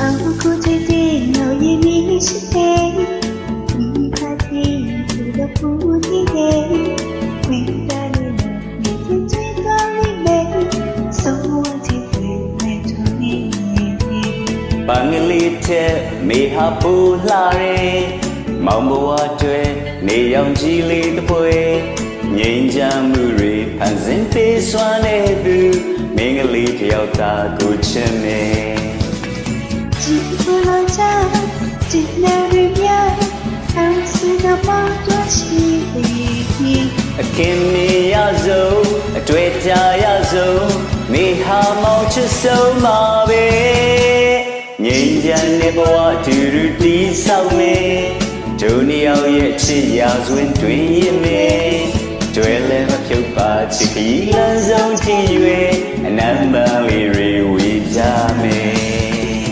အခုချစ်တဲ့နောက်ရင်းနေရှိတဲ့ဒီခါသေးသူတို့ပူတည်တဲ့ဝင်တာလို့မြင်ချင်ကောင်းနေမယ်ဆုံးဝချစ်တဲ့မဲ့ထုံးနေပန်းကလေးတဲ့မေဟာပူလာရဲမောင်ဘဝကျွဲနေရောင်ကြီးလေးတစ်ပွဲငိမ့်ချမ်းမှုတွေဖန်ဆင်းပေးစွမ်းနေသူမင်းကလေးတယောက်သာကိုချင်နေကြ အောင်စကားပေါ်တော့ရှိသေးအကင်းမေရဆုံးအတွေ့ကြရဆုံးမေဟာမောင်ချစ်ဆုံးပါပဲငိမ့်ချမ်းတဲ့ဘဝတူတူတီးဆောက်မေဒုနီယောက်ရဲ့ချစ်ရာစွင်တွင်ရမေကျွဲလဲမဖြုတ်ပါချစ်ခီလန်းဆုံးကြည့်၍အနမ်းပန်းလေးတွေဝေကြမေ